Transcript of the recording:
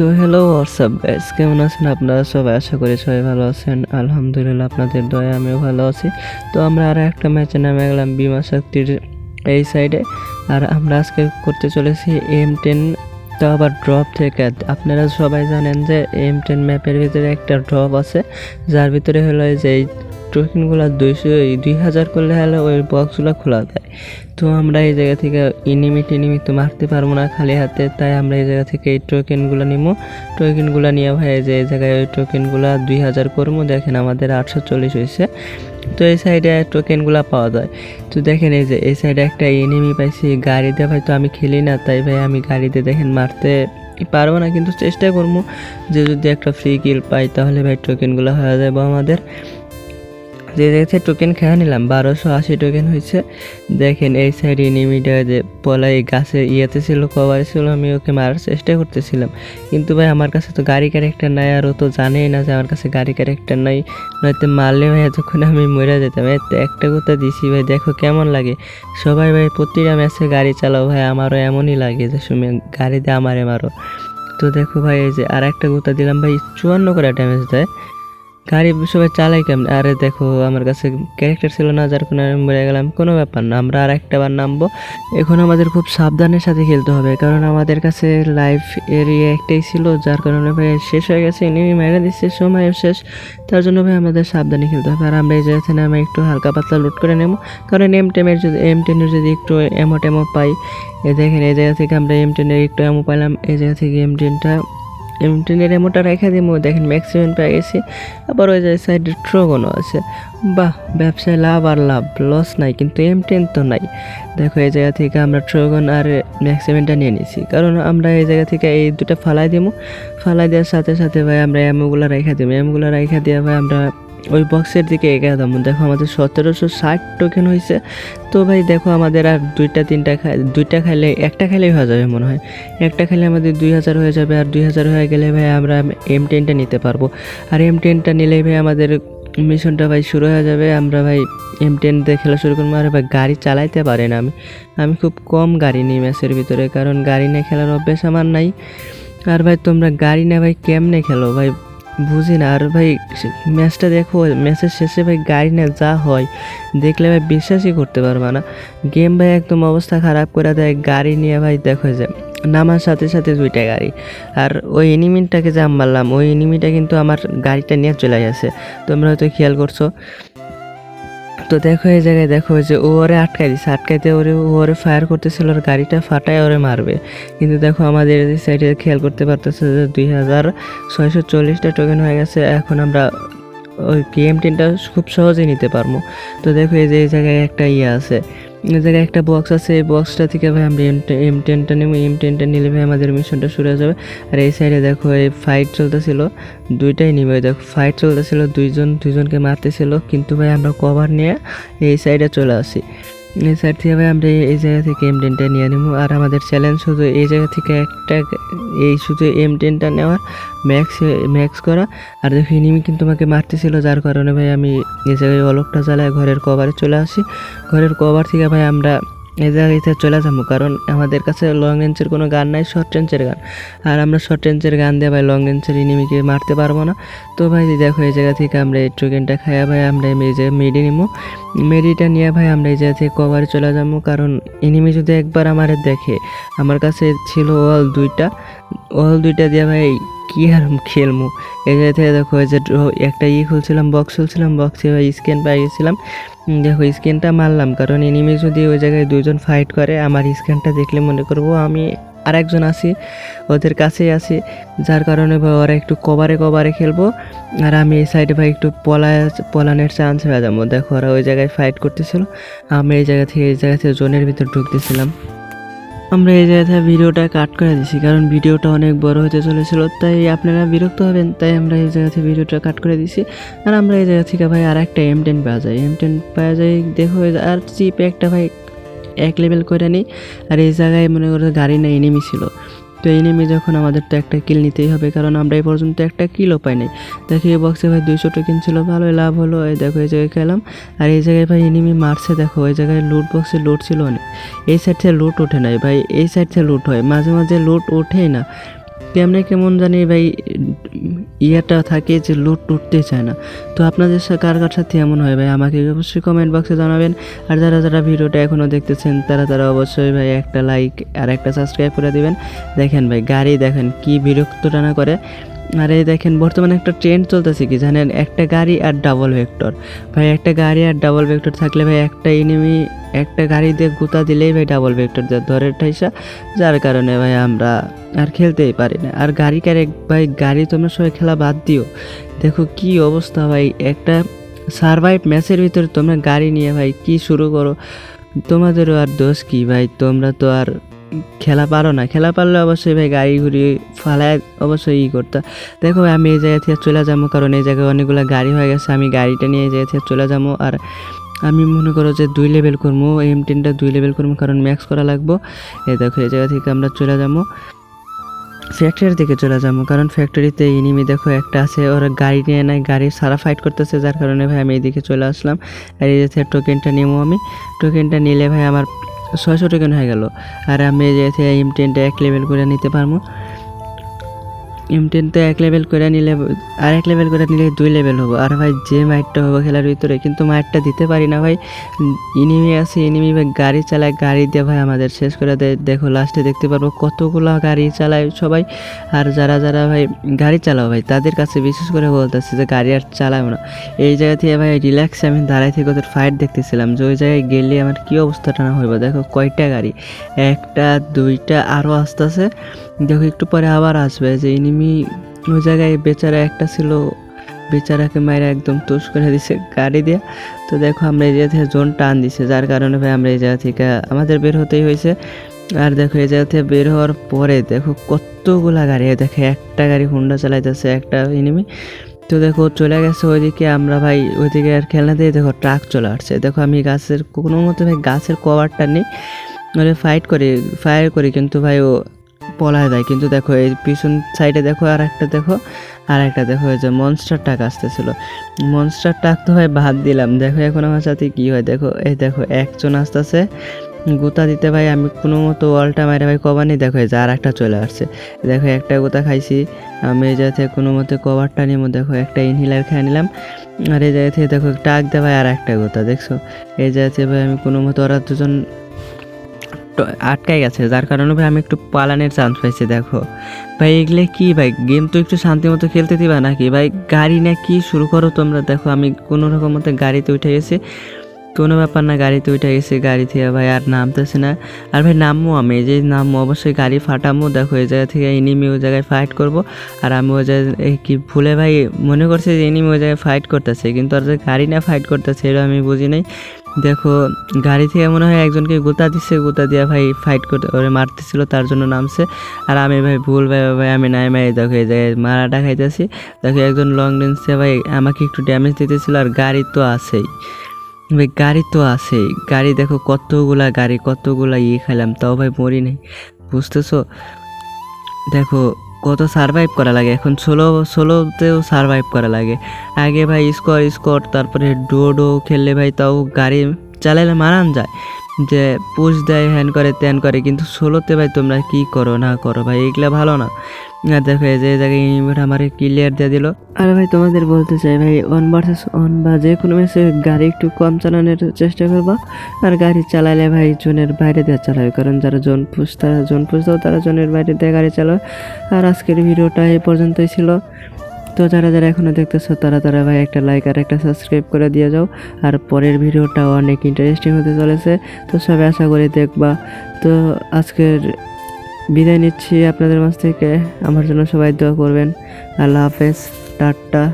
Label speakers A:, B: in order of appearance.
A: তো hello WhatsApp guys কেমন আছেন আপনারা সবাই? আশা করি সবাই ভালো আছেন। আলহামদুলিল্লাহ, আপনাদের দয়া আমিও ভালো আছি। তো আমরা আর একটা ম্যাচে নামে গেলাম বিমা শক্তির এই সাইডে আর আমরা আজকে করতে চলেছি এম টেন তো আবার ড্রপ থেকে। আপনারা সবাই জানেন যে এম টেন ম্যাপের ভিতরে একটা ড্রপ আছে। যার ভিতরে হলো এই যে এই টোকেনগুলো দুইশো দুই হাজার করলে হলে ওই বক্সগুলো খোলা যায়। তো আমরা এই জায়গা থেকে ইনিমি টিনিমি তো মারতে পারব না খালি হাতে, তাই আমরা এই জায়গা থেকে এই টোকেনগুলো নিবো টোকেনগুলো নিয়ে ভাই যে এই জায়গায় ওই টোকেনগুলো দুই হাজার করব, দেখেন আমাদের আটশো চল্লিশ হয়েছে। তো এই সাইডে টোকেনগুলো পাওয়া যায়। তো দেখেন এই যে এই সাইডে একটা এনিমি পাইছি, গাড়িতে ভাই তো আমি খেলি না, তাই ভাই আমি গাড়িতে দেখেন মারতে পারব না, কিন্তু চেষ্টা করব যে যদি একটা ফ্রি কিল পাই, তাহলে ভাই টোকেনগুলো হয়ে যাবে আমাদের। যে জায়গাতে টোকেন খেয়ে নিলাম, বারোশো আশি টোকেন হয়েছে। দেখেন এই সাইড এনিমিটা যে পলা এই গাছের ইয়েতে ছিল কভারে ছিল, আমি ওকে মারার চেষ্টা করতেছিলাম। কিন্তু ভাই, আমার কাছে তো গাড়ি ক্যারেক্টার নাই, আর ও তো জানেই না যে আমার কাছে গাড়ি ক্যারেক্টার নাই। নয়তো মারলে ভাই, এতক্ষণ আমি মরে যেতাম। এই তো একটা কথা দিছি ভাই, দেখো কেমন লাগে। সবাই ভাই, প্রতিটা ম্যাচে গাড়ি চালাও ভাই, আমারও এমনই লাগে যে তুমি গাড়ি দিয়ে আমারে মারো। তো দেখো ভাই, এই যে আর একটা গোতা দিলাম ভাই, চুয়ান্ন করে ড্যামেজ দেয়। গাড়ি সবাই চালাই কেমন? আরে দেখো, আমার কাছে ক্যারেক্টার ছিল না, যার কোনো আমি মরে গেলাম। কোনো ব্যাপার না, আমরা আর একটা বার নামবো। এখন আমাদের খুব সাবধানের সাথে খেলতে হবে, কারণ আমাদের কাছে লাইফ এরিয়া একটাই ছিল, যার কারণে ভাই শেষ হয়ে গেছে এনিমি মেরে দিচ্ছে সময় শেষ। তার জন্য ভাই আমাদের সাবধানে খেলতে হবে। আর আমরা এই জায়গা থেকে একটু হালকা পাতলা লুট করে নেব। কারণ এম টেমের যদি এম টেনের যদি একটু এমো টেমো পাই এ দেখেন, এই জায়গা থেকে আমরা এম টেনের একটু এমো পাইলাম। এই জায়গা থেকে এম টেনটা এম টেনের এমোটা রেখে দিব দেখেন ম্যাক্সিমাম পেয়ে গেছি। আবার ওই যে সাইডে ট্রগনও আছে। বাহ, ব্যবসায় লাভ আর লাভ লস নাই, কিন্তু এম টেন তো নাই। দেখো, এই জায়গা থেকে আমরা ট্রগন আর ম্যাক্সিমামটা নিয়ে নিছি। কারণ আমরা এই জায়গা থেকে এই দুটা ফালাই দিব ফালাই দেওয়ার সাথে সাথে ভাই আমরা এমোগুলো রেখে দিব এমগুলো রেখে দিয়ে ভাই আমরা ওই বক্সের দিকে এগিয়ে দাম দেখো আমাদের সতেরোশো ষাট টোকেন হয়েছে। তো ভাই, দেখো আমাদের আর দুইটা, তিনটা খাই দুইটা খাইলে, একটা খাইলেই হয়ে যাবে মনে হয়। একটা খেলে আমাদের দুই হাজার হয়ে যাবে আর দুই হাজার হয়ে গেলে ভাই আমরা এম টেনটা নিতে পারব। আর এম টেনটা নিলেই ভাই আমাদের মিশনটা ভাই শুরু হয়ে যাবে। আমরা ভাই এম টেন দিয়ে খেলা শুরু করব। আর ভাই, গাড়ি চালাইতে পারি না আমি। আমি খুব কম গাড়ি নিই ম্যাচের ভিতরে, কারণ গাড়ি নিয়ে খেলার অভ্যেস আমার নাই। আর ভাই, তোমরা গাড়ি নিয়ে ভাই কেমনে খেলো? ভাই বুঝি না। আর ভাই ম্যাচটা দেখো, ম্যাচের শেষে ভাই গাড়ি না যা হয়, দেখলে ভাই বিশ্বাসই করতে পারবা না। গেম ভাই একদম অবস্থা খারাপ করে দেয়, গাড়ি নিয়ে ভাই দেখো যে, নামার সাথে সাথে দুইটা গাড়ি। আর ওই এনিমিটাকে যে মারলাম, ওই এনিমিটা কিন্তু আমার গাড়িটা নিয়ে চলে গেছে। তোমরা হয়তো খেয়াল করছ তো দেখো, এই জায়গায় দেখো যে ও ওরে আটকাই দিছে আটকাইতে ওরে ওরে ফায়ার করতেছিল ওর গাড়িটা ফাটায় ওরে মারবে। কিন্তু দেখো, আমাদের এই সাইডে খেয়াল করতে পারতেছে যে দুই হাজার ছয়শো চল্লিশটা টোকেন হয়ে গেছে, এখন আমরা ওই গেম টেনটা খুব সহজেই নিতে পারব। তো দেখো, এই যে, এই জায়গায় একটা ইয়ে আছে। জায়গায় একটা বক্স আছে, এই বক্সটা থেকে ভাই আমরা এম এম টেনটা নেব। এম টেনটা নিলে ভাই আমাদের মিশনটা শুরু হয়ে যাবে। আর এই সাইডে দেখো, এই ফাইট চলতেছিল। দুইটাই নিবে। দেখো ফাইট চলতেছিল। দুইজন, দুইজনকে মারতেছিল। কিন্তু ভাই আমরা কভার নিয়ে এই সাইডে চলে আসি। এই যেভাবে আমরা এই জায়গা থেকে এম টেনটা নিয়ে নেব, আর আমাদের চ্যালেঞ্জ শুধু এই জায়গা থেকে একটা, এই শুধু এম টেনটা নেওয়া ম্যাক্স ম্যাক্স করা, আর দেখো এনিমি কিন্তু আমাকে মারতেছিল, যার কারণে ভাই আমি এই জায়গায় অলকটা জ্বালায় ঘরের কভারে চলে আসি। ঘরের কভার থেকে ভাই আমরা এই জায়গাতে চলে যাব, কারণ আমাদের কাছে লং রেঞ্জের কোনো গান নাই শর্ট রেঞ্জের গান। আর আমরা শর্ট রেঞ্জের গান দিয়ে ভাই লং রেঞ্জের ইনিমিকে মারতে পারব না। তো ভাই দেখো, এই জায়গা থেকে আমরা এই টোকেনটা খাইয়া ভাই আমরা এই যে মেডি নিবো মেডিটা নিয়ে ভাই আমরা এই জায়গা থেকে কভারে চলে যাব, কারণ ইনিমি যদি একবার আমার দেখে, আমার কাছে ছিল ওয়াল দুইটা ওয়াল দুইটা দিয়ে ভাই, কি আর খেলমু? এই জায়গা থেকে দেখো যে একটা ই খুলছিলাম বক্স খুলছিলাম বক্সে ভাই স্ক্যান পাই গেছিলাম। দেখো স্ক্যানটা মারলাম, কারণ এনিমি যদি ওই জায়গায় দুজন ফাইট করে, আমার স্ক্যানটা দেখলে মনে করব আমি আরেকজন আছি, ওদের কাছেই আছি। যার কারণে ভাই ওরা একটু কভারে কভারে খেলব, আর আমি এই সাইডে ভাই একটু পলায়, পলানের চান্স হয়ে যাব। দেখো ওরা ওই জায়গায় ফাইট করতেছিল, আমি এই জায়গা থেকে, এই জায়গা থেকে জোনের ভিতর ঢুকতেছিলাম। আমরা এই জায়গায় ভিডিওটা কাট করে দিছি, কারণ ভিডিওটা অনেক বড় হতে চলেছিল, তাই আপনারা বিরক্ত হবেন, তাই আমরা এই জায়গা থেকে ভিডিওটা কাট করে দিছি। আর আমরা এই জায়গা থেকে ভাই আর একটা এম টেন পাওয়া যায় এম টেন পাওয়া যায়, দেখো, আর চিপ একটা ভাই এক লেভেল করে নিই আর এই জায়গায় মনে করো গাড়ি না এনিমি ছিল। তো এনিমি যখন আমাদের তো একটা কিল নিতেই হবে, কারণ আমরা এই পর্যন্ত একটা কিলও পাই নাই দেখি এই বক্সে ভাই দুইশো টোকেন ছিল, ভালোই লাভ হলো। এই দেখো, এই জায়গায় খেলাম। আর এই জায়গায় ভাই এনিমি মারছে, দেখো ওই জায়গায় লুট বক্সে লুট ছিল অনেক। এই সাইড থেকে লুট ওঠে নাই ভাই, এই সাইড থেকে লুট হয়। মাঝে মাঝে লুট ওঠেই না। কেমনে কেমন জানি ভাই ইয়েটা থাকে যে লুট টুটতে চায় না। তো আপনাদের সাথে কার কার সাথে এমন হয় ভাই? আমাকে অবশ্যই কমেন্ট বক্সে জানাবেন। আর যারা যারা ভিডিওটা এখনও দেখতেছেন, তারা তারা অবশ্যই ভাই একটা লাইক আর একটা সাবস্ক্রাইব করে দেবেন। দেখেন ভাই, গাড়ি দেখেন কি বিরক্ত টানা করে। আর এই দেখেন, বর্তমানে একটা ট্রেন্ড চলতেছে কি জানেন? একটা গাড়ি আর ডাবল ভেক্টর ভাই, একটা গাড়ি আর ডাবল ভেক্টর থাকলে ভাই, একটা এনিমি একটা গাড়ি দিয়ে গুতা দিলেই ভাই ডাবল ভেক্টর ধরে ঠাইসা, যার কারণে ভাই আমরা আর খেলতেই পারি না। আর গাড়ি ক্যারেক ভাই, গাড়ি তোমরা সবাই খেলা বাদ দিও। দেখো কি অবস্থা ভাই, একটা সারভাইভ ম্যাচের ভিতরে তোমরা গাড়ি নিয়ে ভাই কি শুরু করো? তোমাদেরও আর দোষ কি ভাই? তোমরা তো আর খেলা পারো না। খেলা পারলে অবশ্যই ভাই গাড়ি ঘুরি ফালায় অবশ্যই ই করতো। দেখো, আমি এই জায়গা থেকে চলে যাব কারণ এই জায়গায় অনেকগুলো গাড়ি হয়ে গেছে, আমি গাড়িটা নিয়ে এই জায়গা থেকে চলে যাব। আর আমি মনে করো যে দুই লেভেল করব এম টেনটা দুই লেভেল করব কারণ ম্যাক্স করা লাগবো। এই দেখো, এই জায়গা থেকে আমরা চলে যাব। ফ্যাক্টরির দিকে চলে যাব কারণ ফ্যাক্টরিতে ইনিমি দেখো একটা আছে, ওরা গাড়ি নিয়ে নেয়, গাড়ি সারা ফাইট করতেছে, যার কারণে ভাই আমি এইদিকে চলে আসলাম। আর এই যে টোকেনটা নেব আমি। টোকেনটা নিলে ভাই আমার ছয়শো টাকা হয়ে গেল। আর আমি যে এম টেনটা এক লেভেল করে নিতে পারব এম টেনটা এক লেভেল করে নিলে, আর এক লেভেল করে নিলে দুই লেভেল হব। আর ভাই, যে মাইটটা হব খেলার ভিতরে, কিন্তু মাইটটা দিতে পারি না ভাই। ইনিমি আছে ইনিমি ভাই, গাড়ি চালায়, গাড়ি দিয়ে ভাই আমাদের শেষ করে দেয় দেখো লাস্টে দেখতে পারব কতগুলো গাড়ি চালায় সবাই। আর যারা যারা ভাই গাড়ি চালাও ভাই, তাদের কাছে বিশেষ করে বলতেছে যে গাড়ি আর চালাও না। এই জায়গা থেকে ভাই রিল্যাক্সে আমি দাঁড়াই থেকে ওদের ফাইট দেখতেছিলাম যে ওই জায়গায় গেলে আমার কী অবস্থাটা না হইব। দেখো, কয়টা গাড়ি? একটা, দুইটা আরও আস্তে আসতেছে। দেখো, একটু পরে আবার আসবে যে ইনিমি ওই জায়গায় বেচারা একটা ছিল, বেচারাকে মায়েরা একদম তুষ করে দিছে গাড়ি দিয়ে। তো দেখো, আমরা এই জায়গা থেকে জোন টান দিছে, যার কারণে ভাই আমরা এই জায়গা থেকে আমাদের বের হতেই হয়েছে। আর দেখো, এই জায়গা থেকে বের হওয়ার পরে দেখো, কতগুলা গাড়ি দেখো, একটা গাড়ি হুন্ডা চালাইতেছে একটা ইনিমি তো দেখো, চলে গেছে ওইদিকে, আমরা ভাই ওইদিকে আর খেলনা দিয়ে দেখো ট্রাক চলে আসছে। দেখো, আমি গাছের কোনো মতো ভাই গাছের কভারটা নেই। মানে ফাইট করি ফায়ার করি, কিন্তু ভাই ও পলায় দেয়। কিন্তু দেখো, এই পিছন সাইডে দেখো আর একটা দেখো আর একটা দেখো, এই যে মনস্টার টাক আসতেছিল। মনস্টার টাক তো ভাই বাদ দিলাম। দেখো এখন আমার সাথে কি হয়, দেখো, এই দেখো, একজন আসতেছে, গুতা দিতে ভাই আমি কোনো মতো ওয়ালটা মারে ভাই কভার নেই। দেখো যে আর একটা চলে আসছে। দেখো, একটা গুতা খাইছি, আমি এই জায়গা থেকে কোনো মতে কভারটা নিয়ে দেখো, একটা ইনহিলার খেয়ে নিলাম। আর এই জায়গা থেকে দেখো, টাক দে ভাই আর একটা গুতা, দেখছ? এই জায়গা থেকে ভাই আমি কোনো মতো ওরা দুজন আটকাই গেছে, যার কারণে ভাই আমি একটু পালানের চান্স পাইছি, দেখো। ভাই, এগুলো কি ভাই? গেম তো একটু শান্তি মতো খেলতে দিবা নাকি? ভাই, গাড়ি না কি শুরু করো তোমরা? দেখো, আমি কোনো রকম মতো গাড়িতে উঠে গেছি। কোনো ব্যাপার না গাড়িতে উঠে গেছি, গাড়ি থেকে ভাই আর নামতেছে না। আর ভাই নামবো আমি যে নামবো, অবশ্যই গাড়ি ফাটামো, দেখো এই জায়গা থেকে এনিমি ওই জায়গায় ফাইট করব। আর আমি ওই জায়গায় কি ভুলে ভাই মনে করছে যে এনিমি ওই জায়গায় ফাইট করতেছে, কিন্তু আর যে গাড়ি না ফাইট করতেছে এটা আমি বুঝি নাই। দেখো, গাড়ি থেকে মনে হয় একজনকে গোতা দিচ্ছে গোতা দিয়া ভাই ফাইট করতে, ওরে মারতেছিল, তার জন্য নামছে। আর আমি ভাই ভুল ভাই ভাই, আমি নাই মাই দেখো এই জায়গায় মারাটা খাইতেছি। দেখো একজন লং রেঞ্জে ভাই আমাকে একটু ড্যামেজ দিতেছিল, আর গাড়ি তো আছেই। ভাই, গাড়ি তো আছে। গাড়ি দেখো কতগুলা গাড়ি, কতগুলা ইয়ে খেলাম, তাও ভাই মরি নাই। বুঝতেছো? দেখো, কত সারভাইভ করা লাগে। এখন ষোলো ষোলোতেও সারভাইভ করা লাগে। আগে ভাই স্কোয়ার স্কোয়ার তারপরে ডো ডো খেললে ভাই তাও গাড়ি চালাইলে মারান যায়। যে পুশ দেয় হ্যান করে ত্যান করে, কিন্তু ষোলোতে ভাই তোমরা কি করো, না করো? ভাই, এগুলা ভালো না। আর দেখো, এই যে জায়গায় ইনভার্ট আমার ক্লিয়ার দিয়ে দিল। আর ভাই, তোমাদের বলতে চাই, ভাই অন ভার্সেস অন বা যে কোনো ম্যাচে গাড়ি একটু কম চালানোর চেষ্টা করবা। আর গাড়ি চালালে ভাই, জোনের বাইরে দিয়ে চালাবে। কারণ যারা জোন পুষ তারা জোন পুষ দাও, তারা জোনের বাইরে দিয়ে গাড়ি চালায় আর আজকের ভিডিওটা এই পর্যন্তই ছিল। তো যারা যারা এখনও দেখতেছো, তারা তারা ভাই একটা লাইক আর একটা সাবস্ক্রাইব করে দিয়ে যাও। আর পরের ভিডিওটা অনেক ইন্টারেস্টিং হতে চলেছে। তো সবাই আশা করি দেখবা। তো আজকের বিদায় নিচ্ছি আপনাদের মাছ থেকে। আমার জন্য সবাই দোয়া করবেন। আল্লাহ হাফেজ। টাটা।